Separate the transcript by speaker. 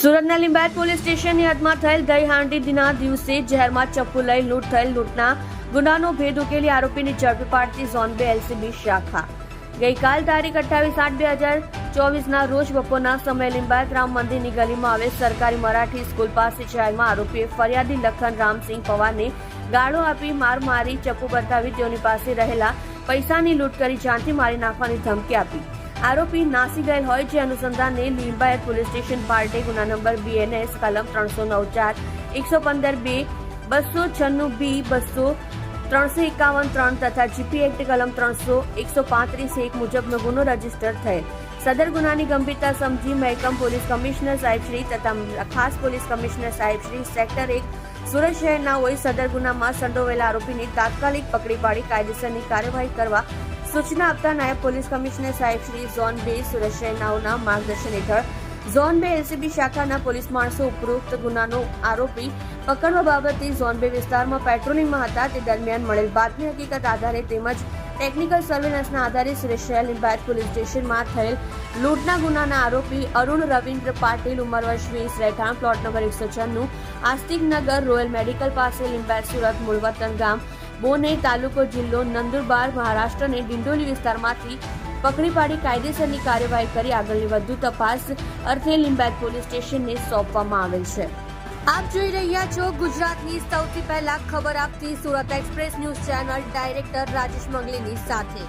Speaker 1: સુરતના લીંબાયત પોલીસ સ્ટેશનની હદમાં થયેલ ગઈ હાંડીના દિવસે જહેરમાં ચપ્પુ લઈ લૂંટ થયેલ લૂંટના ગુનાનો ભેદ ઉકેલી આરોપીની ઝડપી પાડતી ઝોન બે એલસીબી શાખા. ગઈકાલ તારીખ અઠ્ઠાવીસ આઠ બે હજાર ચોવીસના રોજ બપોરના સમયે લીંબાયત રામ મંદિરની ગલીમાં આવેલ સરકારી મરાઠી સ્કૂલ પાસે જાહેરમાં આરોપીએ ફરિયાદી લખન રામસિંહ પવારને ગાળો આપી માર મારી ચપ્પુ બતાવી તેઓની પાસે રહેલા પૈસાની લૂંટ કરી જાનથી મારી નાખવાની ધમકી આપી. આરોપી નાસી ગયેલ હોય જે અનુસંધાને લિંબાયત પોલીસ સ્ટેશન પાર્ટે ગુના નંબર બીએનએસ કલમ ત્રણસો નવ ચાર, એકસો પંદર બે બસો છન્નું બી બસો ત્રણસો એકાવન ત્રણ તથા જીપી એક્ટ કલમ ત્રણસો, એકસો પાંત્રીસ એક મુજબનો ગુનો રજિસ્ટર થયેલ. સદર ગુનાની ગંભીરતા સમજી મહેકમ પોલીસ કમિશનર સાહેબશ્રી તથા ખાસ પોલીસ કમિશનર સાહેબશ્રી સેક્ટર એક સુરત શહેરના હોય સદર ગુનામાં સંડોવેલા આરોપીની તાત્કાલિક પકડી પાડી કાયદેસરની કાર્યવાહી કરવા સૂચના આપતા નાયબ પોલીસ કમિશનર સાહેબ શ્રી ઝોન બે સુરેશ રૈનાઓના માર્ગદર્શન હેઠળ ઝોન બે એલસીબી શાખાના પોલીસ માણસો ઉપરોક્ત ગુનાનો આરોપી પકડવા બાબતે ઝોન બે વિસ્તારમાં પેટ્રોલિંગમાં હતા. તે દરમિયાન મળેલ બાતમી હકીકત આધારે તેમજ ટેકનિકલ સર્વેલન્સના આધારે સુરેશ શહેર પોલીસ સ્ટેશનમાં થયેલ લૂંટના ગુનાના આરોપી અરુણ રવિન્દ્ર પાટીલ, ઉંમર વર્ષ વીસ, રહેઠાણ, પ્લોટ નંબર એકસો છન્નું, આસ્તિક નગર, રોયલ મેડિકલ પાસે, લિંબાયત સુરત મૂળવતન ગામ બોને તાલુકો જિલ્લો નંદુરબાર મહારાષ્ટ્રને ડિંડોલી વિસ્તારમાંથી પકડી પાડી કાયદેસરની કાર્યવાહી કરી આગળની વધુ તપાસ અર્થે લિંબાયત પોલીસ સ્ટેશનને સોંપવામાં આવેલ છે. આપ જોઈ રહ્યા છો ગુજરાતની સૌથી પહેલા ખબર આપતી Surat express news channel director Rajesh મંગલીની સાથે.